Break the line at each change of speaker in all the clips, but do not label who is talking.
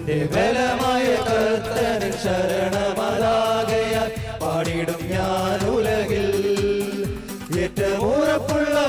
എന്റെ ബലമായ കർത്തനിൽ ശരണമതാകയാൽ പാടിടും ഞാൻ ഉലകിൽ. ഏറ്റവും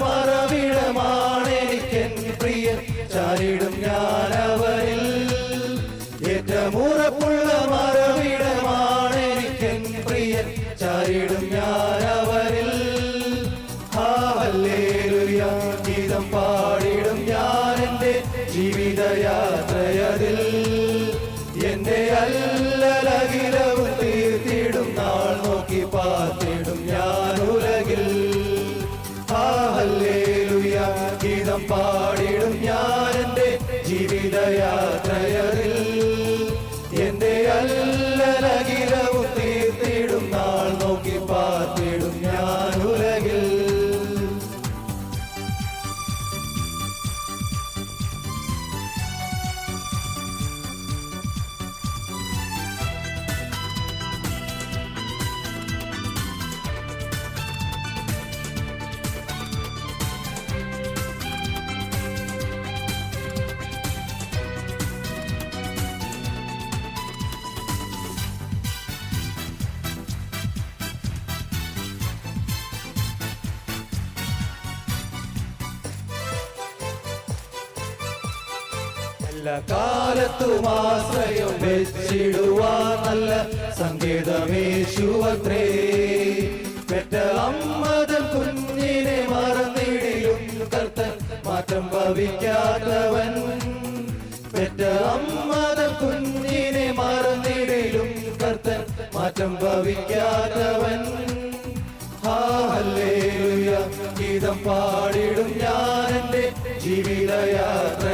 മറവിടമാണ് എനിക്കൻ പ്രിയൻ. ചാരിടും ഞാൻ അവരിൽ. ഏറ്റവും മറവിടമാണ് എനിക്കൻ പ്രിയ ചാരിടും ഞാൻ അവരിൽ. ഹല്ലേലൂയ. ഗീതം പാടിടും ഗീതം പാടിടും എല്ലാ കാലത്തും ആശ്രയം വെച്ചിടുവാൻ നല്ല സങ്കേതമേശുവത്രേ പെറ്റ അമ്മതൻ കുഞ്ഞിനെ മറന്നിടിലും കർത്തൻ മാറ്റം ഭവിക്കാത്തവൻ. പെറ്റ അമ്മതൻ കുഞ്ഞിനെ മറന്നിടിലും കർത്തൻ മാറ്റം ഭവിക്കാത്തവൻ. ഗീതം പാടിടും ഞാൻ എന്റെ ജീവിതയാത്രയതിൽ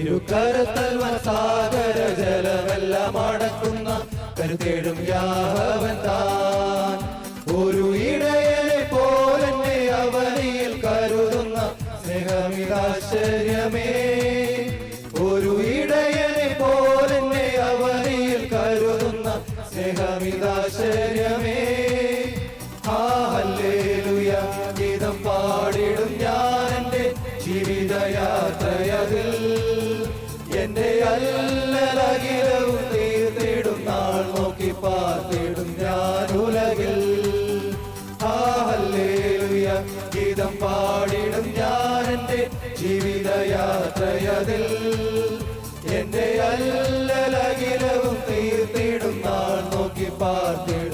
ഇരുകരത്തൽവൻ സാഗര ജലമെല്ലാം അടക്കുന്ന കരുത്തേടും യാഹവൻ താൻ. ഒരു ഇടയനെ പോലെന്നെ അവനിയിൽ കരുതുന്ന സ്നേഹമിതാശ്ചര്യമേ ഒരു ഇടയനെ പോലെന്നെ അവനിയിൽ കരുതുന്ന സ്നേഹമിതാശ്ചര്യമേ ആ ഗീതം പാടിടും ഞാൻ എന്റെ ജീവിതയാത്രയതിൽ എന്റെ അല്ലലകിലവും തീർത്തിടും നാൾ നോക്കി പാർത്തിടും ഹല്ലേലൂയ ഗീതം പാടിടും ഞാൻ എന്റെ ജീവിതയാത്രയതിൽ. എന്റെ അല്ലലകിലവും തീർത്തിടും നാൾ നോക്കി പാർത്തിടും